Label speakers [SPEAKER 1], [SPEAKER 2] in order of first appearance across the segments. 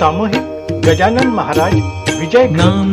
[SPEAKER 1] सामूहिक गजानन महाराज विजय नाम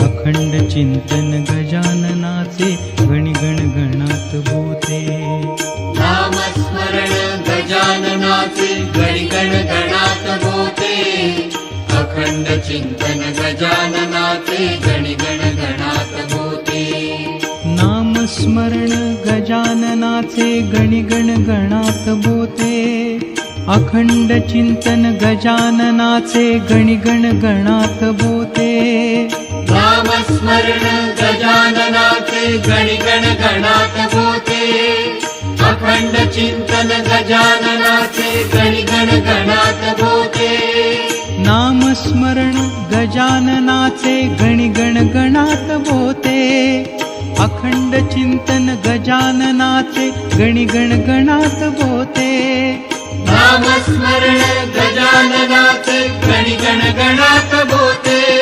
[SPEAKER 2] अखण्ड चिन्तन गजानना गणिगणगणात् भोते
[SPEAKER 3] नाम गजानना गणगणगणात् गोते अखण्ड चिन्तन गजानना गणगणगणात् गोते
[SPEAKER 2] नाम स्मरण गजानना गणिगणगणात् भोते अखण्ड चिन्तन गजानना गणिगणगते
[SPEAKER 3] नाम गजाननाथे गजानना अखण्डचिन्तन गजाननाथे भोते
[SPEAKER 2] नामस्मरण गजाननाथे गजानना च गणगणगणात भोते
[SPEAKER 3] नाम स्मरण गजाननाचे अखण्ड चिन्तन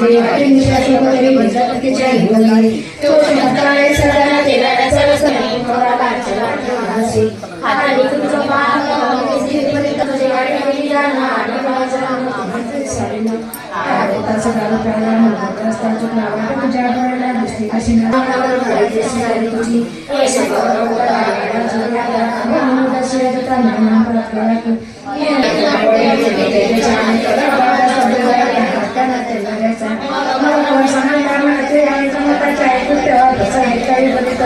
[SPEAKER 4] तो चमत्कारे सदन देवाला सर्वस्व मोरा बाचा हसी हाताली तुझो पाहन स्थितीपर्यंत तुझे वाटे गेली जाणा आणि माझा आम्ही सारेना आताचा गाव प्रणाम भद्रस्ताच्या नावाने तुझ्या आभाराला दिसते अशी नावावर भरायची सारी तुझी ऐसे गौरव होता आणि तुझ्या आम्ही दशरथाचा नाम प्राप्त केला की ये नाही आपण जे देते जाणते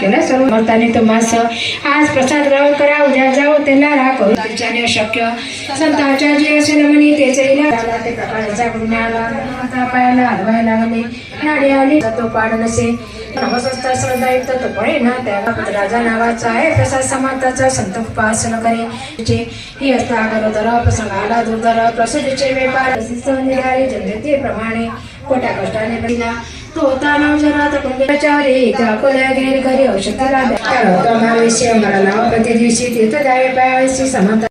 [SPEAKER 4] केलं सर्व तो मास आज प्रसाद ग्रहण करा उद्या जाऊ त्याला राह करू विचारणे शक्य संतांच्या जे असे नमनी तेचे झाला ते प्रकाशाचा गुणाला आता पायाला व्हायला लागले नाडी आली तो पाड नसे नवसस्ता सदायुक्त तो पळे ना त्याला राजा नावाचा आहे प्रसाद समांताचा संत उपासन करे जे ही असता गरोदर प्रसंगाला दुर्धर प्रसिद्धीचे व्यापार निघाले जनतेप्रमाणे खोट्या कष्टाने बहिला होताना जरा तकुंडचारी कुलगिरी घरी औषध राधा प्रमाविषय मरणा प्रति दिवशी तीर्थ द्यावे पायाविषयी समर्थ